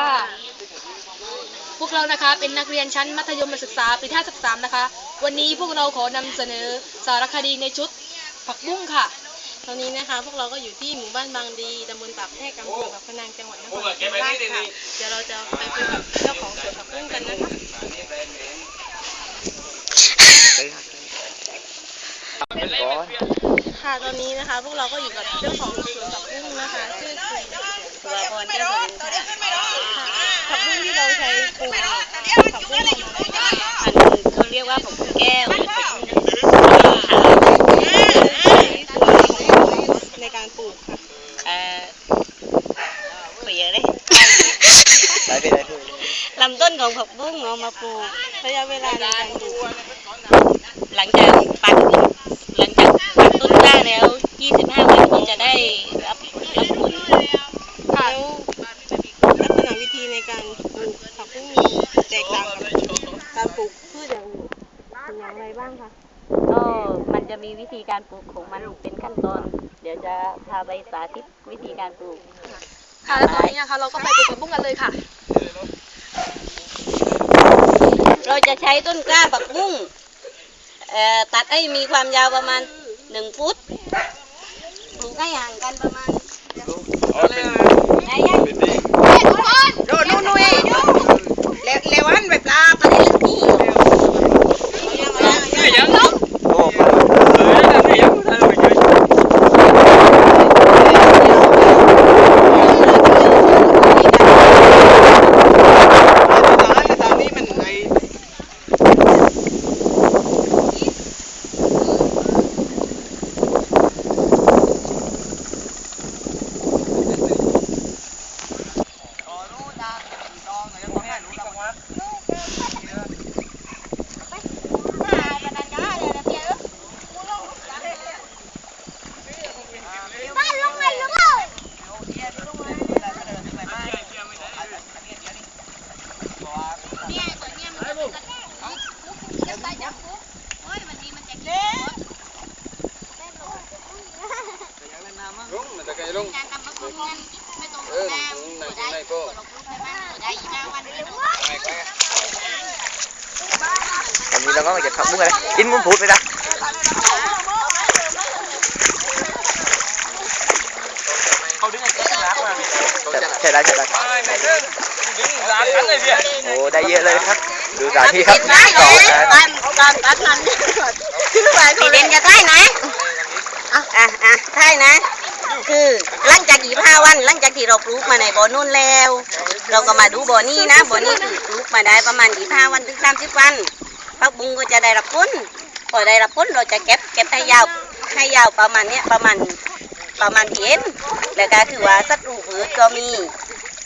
ค่ะพวกเรานะคะเป็นนักเรียนชั้นมัธยมศึกษาปีที่53นะคะ วันนี้พวกเราขอนำเสนอสารคดีในชุดผักบุ้งค่ะ ตอนนี้นะคะ พวกเราก็อยู่ที่หมู่บ้านบางดีตำบลปากแพรกอำเภอปากพนังจังหวัดนครศรีธรรมราชค่ะเดี๋ยวเราจะไปคุยกับเจ้าของสวนผักบุ้งกันนะคะค่ะตอนนี้นะคะ พวกเราก็อยู่กับเจ้าของสวนผักบุ้งนะคะชื่อคุณ สุรพรแก้วสมิงค่ะค่ะผักบุ้งที่เราใช้ปลูกผักบุ้งของเรานะคะอันเขาเรียกว่าผมแก้วหรือผมในการปลูกค่ะเอ่อเปียเลยได้พี่ได้พี่ลำต้นของผักบุ้งเอามาปลูกระยะเวลาในการปลูกหลังจากปักหลังจากปักต้นกล้าแล้ว 25 วันก็จะได้รับรับผล ค่ะแล้วลักษณะวิธีในการปลูกผักบุ้งแตกต่างกับการปลูกพืชอย่างอื่นเป็นอย่างไรบ้างคะ ก็มันจะมีวิธีการปลูกของมัน เป็นขั้นตอน เดี๋ยวจะพาไปสาธิตวิธีการปลูก ค่ะแล้วตอนนี้นะคะเราก็ไปปลูกผักบุ้งกันเลยค่ะ เราจะใช้ต้นกล้าผักบุ้งเอ่อตัดให้มีความยาวประมาณหนึ่งฟุตปลูกให้ห่างกันประมาณอ๋อเป็น ไหนยังเป็นนี่ดูดูดูเองเลเลวันไปปลาไปเลยนี่ โอ้ลุงมันจะไกลลุงเออนั่งไหนก็วัน นี้เราก็มาเก็บผักบุ้งกันกินมุ้งพูดไปนะใช่ได้ใช่ได้โอ้ได้เยอะเลยครับ ดูสถานที่ครับต่อกันตอนตัดนั้นคือว่าพี่เด่นจะได้ไหนอะอะอะได้นะคือหลังจากกี่ห้าวันหลังจากที่เราปลูกมาในบ่อนู่นแล้ว เราก็มาดูบ่อนี้นะบ่อนี้คือปลูกมาได้ประมาณกี่ห้าวันถึงสามสิบวัน ผักบุ้งก็จะได้รับผลพอได้รับผลเราจะเก็บเก็บให้ยาวให้ยาวประมาณเนี้ยประมาณประมาณเย็นแล้วก็คือว่าศัตรูพืชก็มี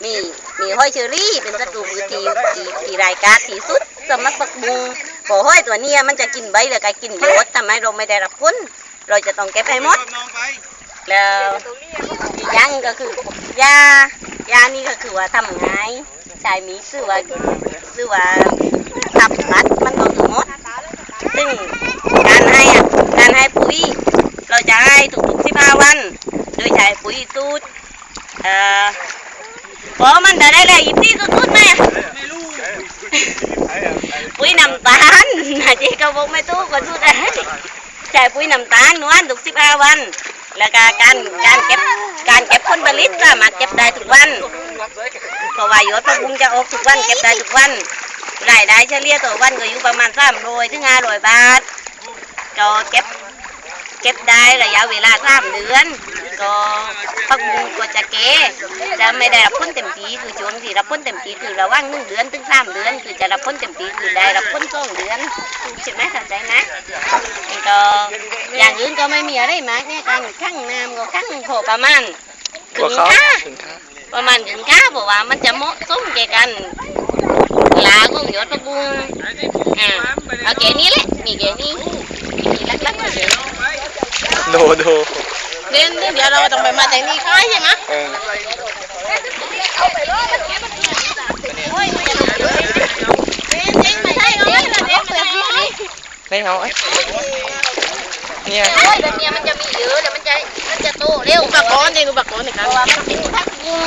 มีมีห้อยเชอรี่เป็นศัตรูพืชที่ที่ที่รายการที่สุดสำหรับผักบุ้งพอห้อยตัวเนี้ยมันจะกินใบแล้วก็กินยอดทำให้เราไม่ได้รับผลเราจะต้องเก็บให้หมดแล้วย่างก็คือยายานี่ก็คือว่าทำง่ายใช้มีซื้อว่าซื้อว่าตับตัด มันก็คือหมดซึ่งการให้อะการให้ปุ๋ย เราจะให้ทุกๆสิบห้าวัน โดยใช้ปุ๋ยสูตรเอ่อพอมันจะได้เลยยิบที่สุดๆไหมปุ๋ยน้ำตาลนะจีก็บอกไม่ตู้ก็สุดเลยใช้ปุ๋ยน้ำตาลนวลทุกสิบห้าวัน แล้วก็การการเก็บการเก็บผลผลิตสามารถเก็บได้ทุกวันเพราะว่ายอดผักบุ้งจะออกทุกวันเก็บได้ทุกวัน รายได้เฉลี่ยต่อวันก็อยู่ประมาณสามร้อยถึงห้าร้อยบาทก็เก็บเก็บได้ระยะเวลาสามเดือน ก็ผักบุ้งก็จะเก๋จะไม่ได้รับผลเต็มทีคือช่วงที่รับผลเต็มทีคือระหว่างหนึ่งเดือนถึงสามเดือน คือจะรับผลเต็มทีคือได้รับผลสองเดือนใช่ไหมเข้าใจนะก็อย่างอื่นก็ไม่มีอะไรมากเนี่ยการขั้งน้ำก็ขั้งพอประมาณถึตัวงเขาค่าถึงค่า ประมาณถึงค่าบอกว่ามันจะเหมาะสมแก่กันลาก็ยอดประบุงอ่าเอาแก่นี้แหละมีแก่นี้มีลักๆก็เดี๋ยวโดโดเล่นเดี๋ยวเราต้องไปมาแต่งนี่ค่ายใช่ไหมเออโอ้ยมันจะหลุดเลยเล่นไม่ใช่เล่นเล่นเปลือกนี่ไม่ เอาไอ้เนี่ยโอ้ยแบบเนี้ยมันจะมีเยอะแล้วมันจะมันจะโตเร็วอุปกรณ์เองอุปกรณ์ในเพการราะว่ามันเป็นผักบุ้ง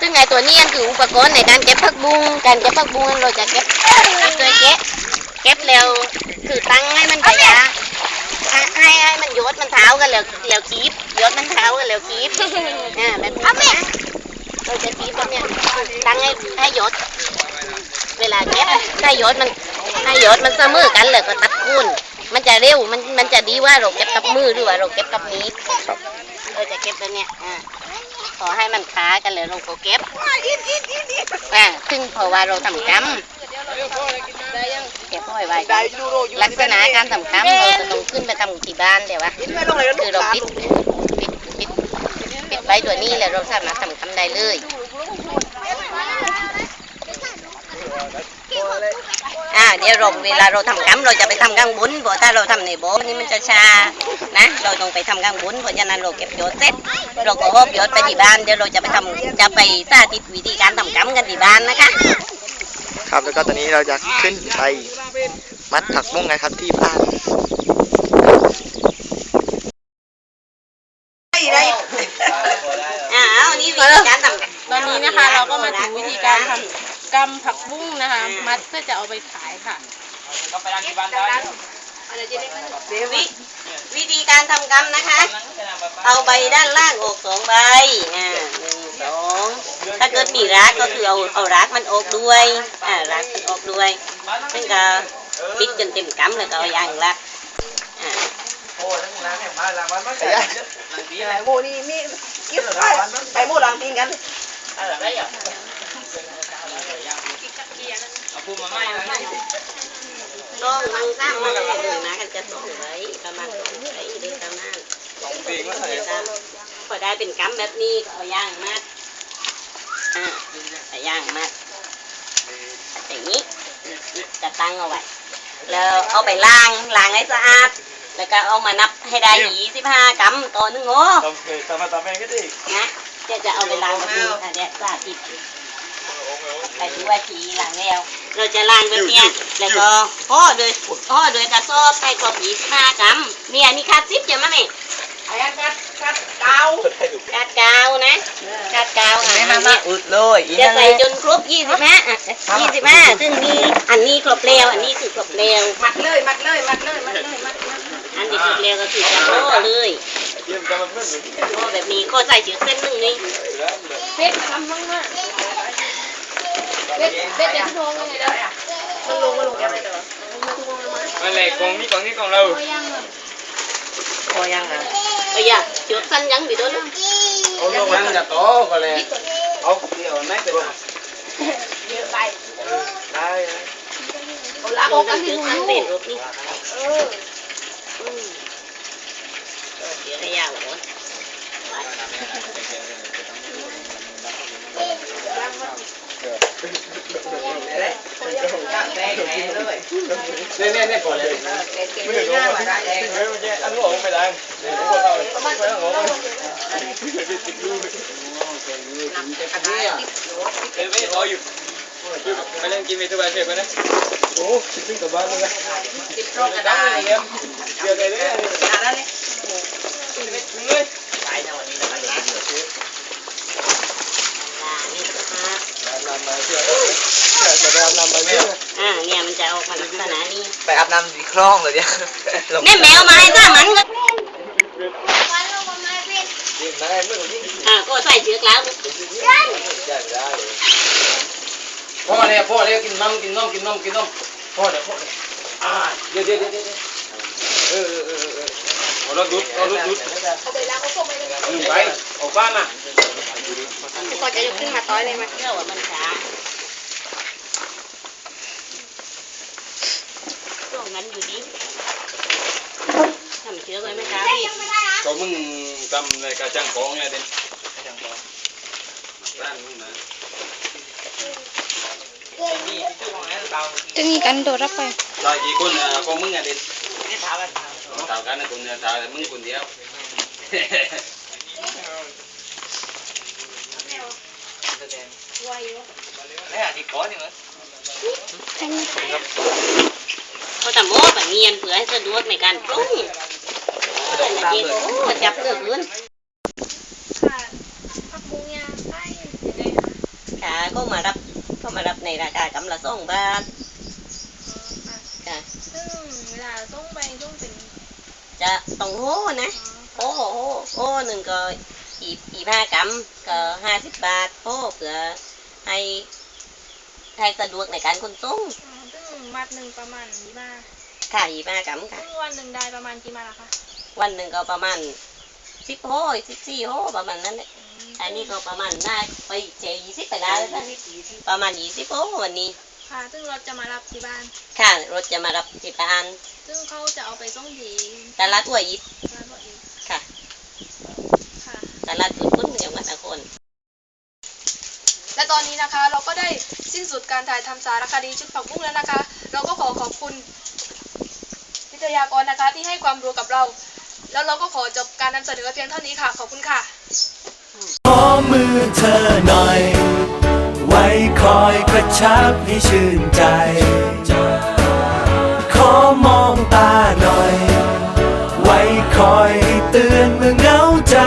ซึ่งไอตัวนี้คืออุปกรณ์ในการเก็บผักบุ้งการเก็บผักบุ้งเราจะเก็บโดยเก็บเก็บแล้วคือตั้งให้มันกระยาให้ให้ให้มันโยดมันเท้ากันแล้วเดี๋ยวคีบโยดมันเท้ากันแล้วคีบอ่าแบบนี้นะเราจะคีบแบบเนี้ยตั้งให้ให้โยดเวลาเก็บถ้าโยดมันให้โยดมันเสมอกันเลยก็ตัดคูน มันจะเร็ว มันมันจะดีว่าเราเก็บกับมือหรือว่าเราเก็บกับนี้วครับ เราจะเก็บแบบเนี้ยอ่าขอให้มันค้ากันเลยเราก็เก็บอ่าซึ่งเพราะว่าเราทำกรรมเก็บห้อยไว้ลักษณะการทำกรรมเราจะต้องขึ้นไปทำที่บ้านเดี๋ยววะคือเราปิดปิดปิดปิดไว้ตัวนี้แล้วเราสามารถทำกรรมได้เลยอ่า เดี๋ยวเราเวลาเราทำกรรมเราจะไปทำกลางบุญเพราะถ้าเราทำในโบสถ์นี่มันจะชานะเราต้องไปทำกลางบุญเพราะฉะนั้นเราเก็บโยชน์เสร็จเราก็หอบยศไปที่บ้านเดี๋ยวเราจะไปทำจะไปสาธิตวิธีการทำกรรมกันที่บ้านนะคะ ครับแล้วก็ตอนนี้เราจะขึ้นไปมัดผักบุ้งกันครับที่บ้านอ่าเอานี่วิธีการทำตอนนี้นะคะเราก็มาถึงวิธีการทำ กำผักบุ้งนะคะ มัดเพื่อจะเอาไปขายค่ะวิวิธีการทำกรรมนะคะ เอาใบด้านล่างออกสองใบอ่าหนึ่งสองถ้าเกิดมีรักก็คือเอาเอารักมันออกด้วยอ่ารักมันออกด้วยซึ่งก็ปิดจนเต็มกำแล้วก็เอายางรักอ่าโมนี่มีกิ๊บไปไปโมหลังตีนกัน ต้องมันสร้างมันเลยนะกันจะต้องไว้ประมาณสองไว้เดือนประมาณพอได้เป็นกำแบบนี้ก็เอาย่างมัดอ่าเอาย่างมัดอย่างนี้จะตั้งเอาไว้แล้วเอาไปล้างล้างให้สะอาดแล้วก็เอามานับให้ได้ยี่สิบห้ากรัมต่อหนึ่งโง่นะจะจะเอาไปล้างแบบนี้ค่ะเนี่ยสาธิตไปดูว่าทีล้างแล้ว เราจะล้างแบบเนี้ยแล้วก็ห่อโดยห่อโดยกระสอบให้ครบยี่สิบห้ากรัมเนี่ยนี่คาดซิปจะมาไหมไอ้กัดกัดเกาคาดกาวนะคาดกาวอะอันเนี้ยอุดเลยจะใส่จนครบยี่สิบห้ายี่สิบห้าซึ่งมีอันนี้ครบแล้วอันนี้คือครบแล้วมัดเลยมัดเลยมัดเลยมัดเลยมัดมัดอันนี้ครบแล้วก็คือจะห่อเลยห่อแบบนี้ก็ใส่เชือกเส้นหนึ่งนี่เป็ดทำมากมาก เป็ดเป็ดจะทองยังไงเด้อมันลงมันลงยังไงเด้อนั่นแหละกองนี้กองนี้กองเราพอยังอะเอ้ยอะเชือกสั้นยังไปด้วยนะเอาลงมันจะโตก็เลยเอาเดียวไม่เป็นไรเยอะไปได้เอาละลงกันเชือกสั้นเป็นรูปนี้อืมก็เชือกให้ยาวก่อน แดงแดง เลยเนี่ยเนี่ยเนี่ยก่อนเลยไม่ถึงว่าเฮ้ยเมื่อกี้อันนู้นไม่ได้เดี๋ยวพวกเราไม่ต้องงงติ ดลูกเอ้ยไปเล่นกินเมาเชฟกันนะโอ้คิดถึงกับบ้านเลยติดโรคกระไปอานี่นะครับนำไปนำมาเชื่ออ่าเนี่ยมันจะออกมาลักษณะนี้ไปอาบน้ำที่คล่องเลยเนี่ยแม่แมวมาให้ซ่ามันก็อ่าก็ใส่เชือกแล้วพ่อเนี่ยพ่อเนี่ยกินน้ำกินนมกินนมกินนมพ่อเนี่ยพ่อเนี่ยอ่าเดี๋ยวเดี๋ยวเดี๋ยวเออเออเออเออเอา รถดุดเอารถดุดอืมไปออกบ้านนะก็จะยกขึ้นมาต้อยเลยมาเชื่อว่ามันช้าช่วงนั้นอยู่ดีทำเชือกไว้ไหมคะพี่ก็มึงทำในกระจังของไงเด่นบ้านมึงนะจะมีกันโดดรับไปตายกี่คนอะของมึงอะเด่น เท่ากันนะคนเดียวเท่าแต่มึงคนเดียวเขาทำโม้แบบเงียนเพื่อให้สะดวกในการปรุงแต่ละทีโอ้จับเลือกเลือนค่ะผักบุ้งยางไส้ก็มารับก็มารับในราคากำละสองบาทค่ะซึ่งเวลาต้องไปต้องเป็น จะต้องโหนะโอ้โหโอ้หนึ่งก็อีอีห้ากรัมก็ห้าสิบบาทโอ้เผื่อให้ให้สะดวกในการขนส่งอ๋อซึ่งมัดหนึ่งประมาณกี่บาทค่ะอีห้ากรัมค่ะ ซึ่งวันหนึ่งได้ประมาณกี่บาทล่ะคะวันหนึ่งก็ประมาณสิบโหสิบสี่โหประมาณนั้นแหละอันนี้ก็ประมาณน่าไปเจยี่สิบไปแล้วนะประมาณยี่สิบโหวันนี้ ค่ะ ซึ่งรถจะมารับที่บ้าน ค่ะ รถจะมารับที่บ้าน ซึ่งเขาจะเอาไปส่งที่ตลาดหัวยิบร้านตัวเองค่ะ ค่ะ ตลาดจุดพุ่นจังหวัดนคร และตอนนี้นะคะเราก็ได้สิ้นสุดการถ่ายทำสารคดีชุดผักบุ้งแล้วนะคะ เราก็ขอขอบคุณวิทยากรนะคะที่ให้ความรู้กับเรา แล้วเราก็ขอจบการนำเสนอเพียงเท่านี้ค่ะ ขอบคุณค่ะ ขอมือเธอหน่อยไว้คอยกระ ชับให้ชื่นใจ ขอมองตาหน่อย ไว้คอยเตือนเมื่อเหงาใจ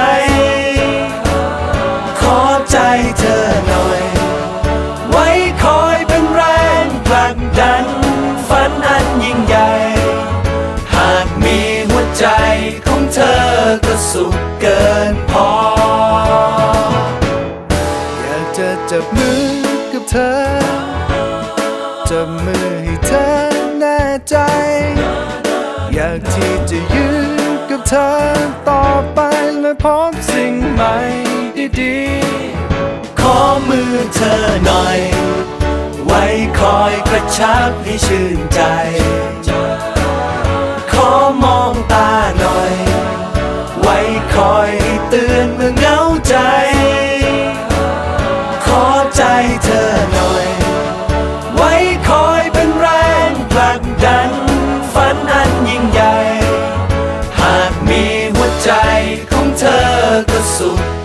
ขอใจเธอหน่อย ไว้คอยเป็นแรงผลักดัน ฝันอันยิ่งใหญ่ หากมีหัวใจของเธอก็สุขเกินพอ อยากจะจับมือ เธอจับมือให้เธอแน่ใจ อยากที่จะยืนกับเธอต่อไปและพบสิ่งใหม่ดีๆขอมือเธอหน่อย ไว้คอยกระชับให้ชื่นใจ ขอมองตาหน่อย ไว้คอยเตือนเมื่อเหงาใจ ใจเธอหน่อย ไว้คอยเป็นแรงผลักดัน ฝันอันยิ่งใหญ่ หากมีหัวใจของเธอก็สุข